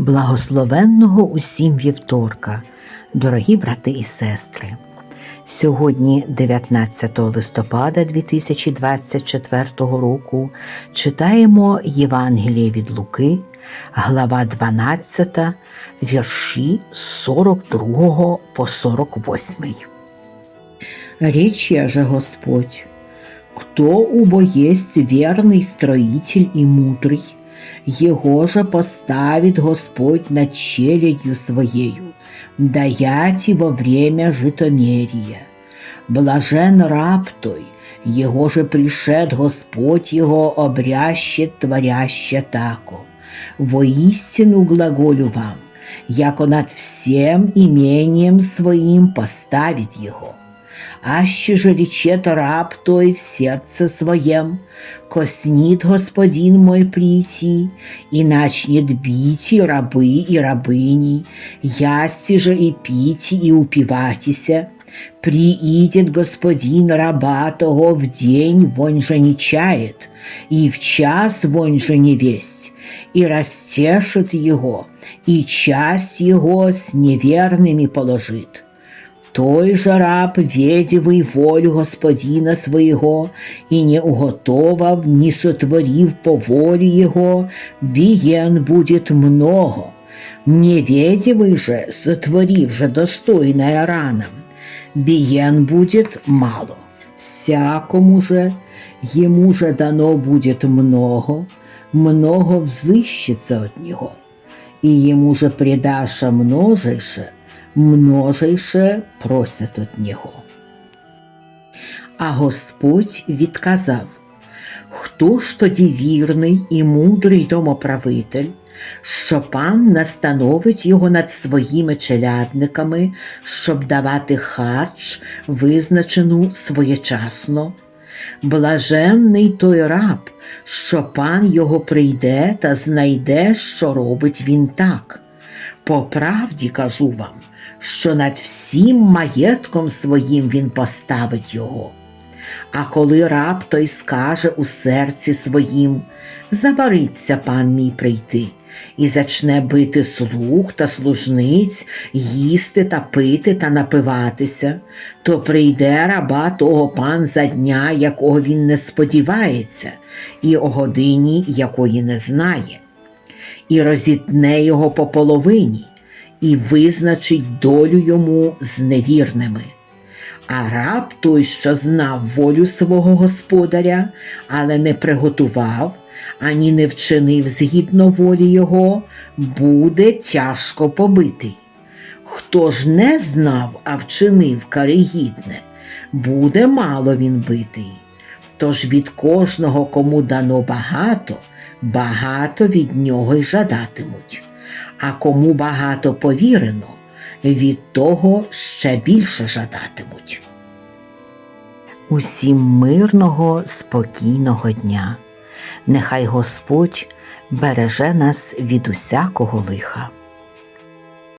Благословенного усім вівторка, дорогі брати і сестри. Сьогодні, 19 листопада 2024 року, читаємо Євангеліє від Луки, глава 12, вірші з 42 по 48. Речь же Господь, кто убо есть верный строитель и мудрый, его же поставит Господь над челядью своею, даять во время житомерия. Блажен раб той, его же пришед Господь его обрящет, творяще тако. Воистину глаголю вам, яко над всем имением своим поставит его. Аще же речет раб той в сердце своем, коснит господин мой прийти, и начнет бить и рабы, и рабыни, ясти же и пить, и упиватися, приидет господин раба того в день, вонь же не чает, и в час вонь же не весть, и растешит его, и часть его с неверными положит. Той же раб, ведівий волю господина своєго, і не уготовав, ні сотворив по волі його, биен будет много. Неведивый же, сотворив же достойное ранам, биен будет мало. Всякому же, ему же дано будет много, много взыщется от него, и ему же предаша множейше, множейше просять от нього. А Господь відказав, хто ж тоді вірний і мудрий домоправитель, що пан настановить його над своїми челядниками, щоб давати харч, визначену своєчасно. Блаженний той раб, що пан його прийде та знайде, що робить він так. По правді кажу вам, що над всім маєтком своїм він поставить його. А коли раб той скаже у серці своїм, забариться пан мій прийти, і зачне бити слуг та служниць, їсти та пити та напиватися, то прийде раба того пан за дня, якого він не сподівається, і о годині, якої не знає, і розітне його по половині і визначить долю йому з невірними. А раб той, що знав волю свого господаря, але не приготував, ані не вчинив згідно волі його, буде тяжко побитий. Хто ж не знав, а вчинив каригідне, буде мало він битий. Тож від кожного, кому дано багато, багато від нього й жадатимуть а кому багато повірено, від того ще більше жадатимуть. Усім мирного, спокійного дня. Нехай Господь береже нас від усякого лиха.